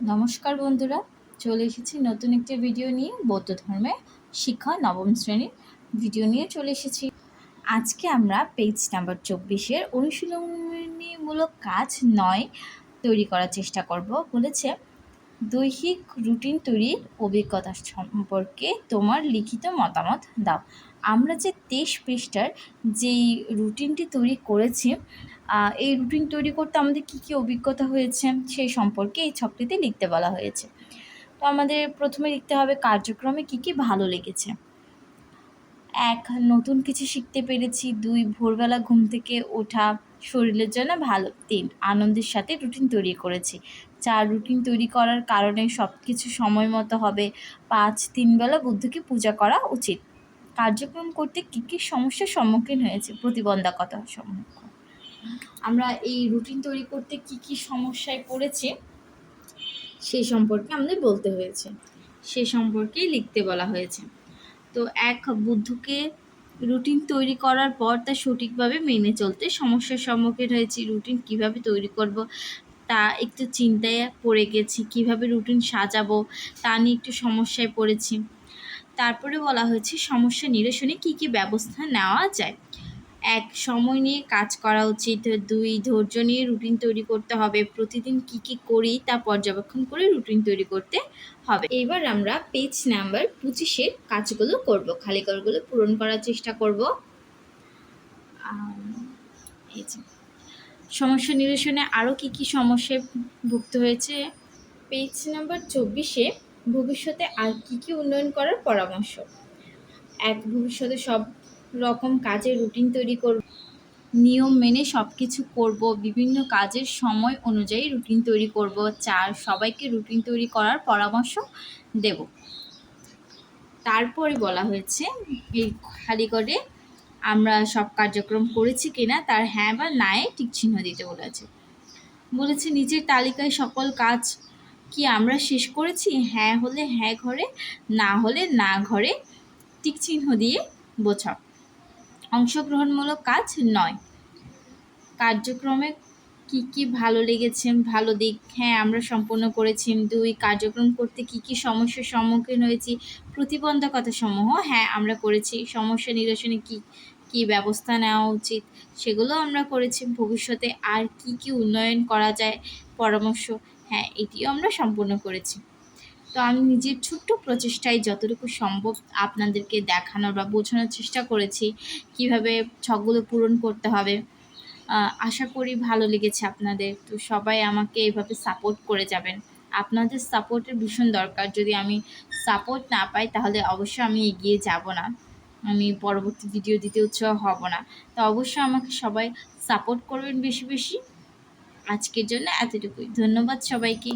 নমস্কার বন্ধুরা, চলে এসেছি নতুন একটি ভিডিও নিয়ে, বৌদ্ধ ধর্মে শিক্ষা নবম শ্রেণির ভিডিও নিয়ে চলে এসেছি। আজকে আমরা পেজ নাম্বার চব্বিশের অনুশীলনীমূলক কাজ নয় তৈরি করার চেষ্টা করব, বলেছে, দৈহিক রুটিন তৈরির অভিজ্ঞতা সম্পর্কে তোমার লিখিত মতামত দাও। আমরা যে তেইশ পৃষ্ঠার যেই রুটিনটি তৈরি করেছি এই রুটিন তৈরি করতে আমাদের কী কী অভিজ্ঞতা হয়েছে সেই সম্পর্কে এই ছকটিতে লিখতে বলা হয়েছে। তো আমাদের প্রথমে লিখতে হবে কার্যক্রমে কী কী ভালো লেগেছে। এক, নতুন কিছু শিখতে পেরেছি। দুই, ভোরবেলা ঘুম থেকে ওঠা শরীরের জন্য ভালো। তিন, আনন্দের সাথে রুটিন তৈরি করেছি। চার রুটিন তৈরি করার কারণে সব কিছু সময় মতো হবে। পাঁচ, তিনবেলা বুদ্ধকে পূজা করা উচিত। কার্যক্রম করতে কী কী সমস্যার সম্মুখীন হয়েছে প্রতিবন্ধকতার সম্মুখীন আমরা এই রুটিন তৈরি করতে কি কি সমস্যায় পড়েছে, সেই সম্পর্কে আমাদের বলতে হয়েছে। সে সম্পর্কেই লিখতে বলা হয়েছে। তো এক বুদ্ধকে রুটিন তৈরি করার পর তা সঠিকভাবে মেনে চলতে সমস্যার সম্মুখীন হয়েছি। রুটিন কীভাবে তৈরি করব, তা একটু চিন্তায় পড়ে গেছি। কীভাবে রুটিন সাজাবো, তা নিয়ে একটু সমস্যায় পড়েছি। তারপরে বলা হয়েছে, সমস্যা নিরসনে কি কি ব্যবস্থা নেওয়া যায়? এক সময় নিয়ে কাজ করা উচিত। দুই, ধৈর্য নিয়ে রুটিন তৈরি করতে হবে। প্রতিদিন কি কি করি তা পর্যবেক্ষণ করে রুটিন তৈরি করতে হবে। এবার আমরা পেজ নাম্বার পঁচিশের কাজগুলো করব, খালি ঘরগুলো পূরণ করার চেষ্টা করব। সমস্যা নিরসনে আরও কি কি সমস্যায় ভুক্ত হয়েছে? পেজ নাম্বার চব্বিশে ভবিষ্যতে আর কি কি উন্নয়ন করার পরামর্শ? এক, ভবিষ্যতে সব রকম কাজের রুটিন তৈরি করব নিয়ম মেনে সব কিছু করব, বিভিন্ন কাজের সময় অনুযায়ী রুটিন তৈরি করব, চার, সবাইকে রুটিন তৈরি করার পরামর্শ দেব। তারপরে বলা হয়েছে, এই খালি করে আমরা সব কার্যক্রম করেছি কিনা, তার হ্যাঁ বা নায়ে টিক চিহ্ন দিতে বলেছে। বলেছে নিচের তালিকায় সকল কাজ কি আমরা শেষ করেছি? হ্যাঁ হলে হ্যাঁ ঘরে, না হলে না ঘরে টিক চিহ্ন দিয়ে বোঝাও। অংশগ্রহণমূলক কাজ নয়। কার্যক্রমে কি কি ভালো লেগেছে, ভালো দিক? হ্যাঁ আমরা সম্পূর্ণ করেছি। দুই, কার্যক্রম করতে কি কি সমস্যার সম্মুখীন হয়েছি? প্রতিবন্ধকতা সমূহ হ্যাঁ আমরা করেছি। সমস্যা নিরসনে কি কি ব্যবস্থা নেওয়া উচিত? সেগুলো আমরা করেছি। ভবিষ্যতে আর কি কি উন্নয়ন করা যায়? পরামর্শ হ্যাঁ এটিও আমরা সম্পূর্ণ করেছি। তো আমি নিজের ছোট্ট প্রচেষ্টায় যতটুকু সম্ভব আপনাদেরকে দেখানোর বা বোঝানোর চেষ্টা করেছি, কীভাবে ছকগুলো পূরণ করতে হবে। আশা করি ভালো লেগেছে আপনাদের। তো সবাই আমাকে এভাবে সাপোর্ট করে যাবেন। আপনাদের সাপোর্টের ভীষণ দরকার। যদি আমি সাপোর্ট না পাই, তাহলে অবশ্যই আমি এগিয়ে যাব না। আমি পরবর্তী ভিডিও দিতে উৎসাহ হব না। তো অবশ্যই আমাকে সবাই সাপোর্ট করবেন বেশি বেশি। আজকের জন্য এতটুকুই। ধন্যবাদ সবাইকে।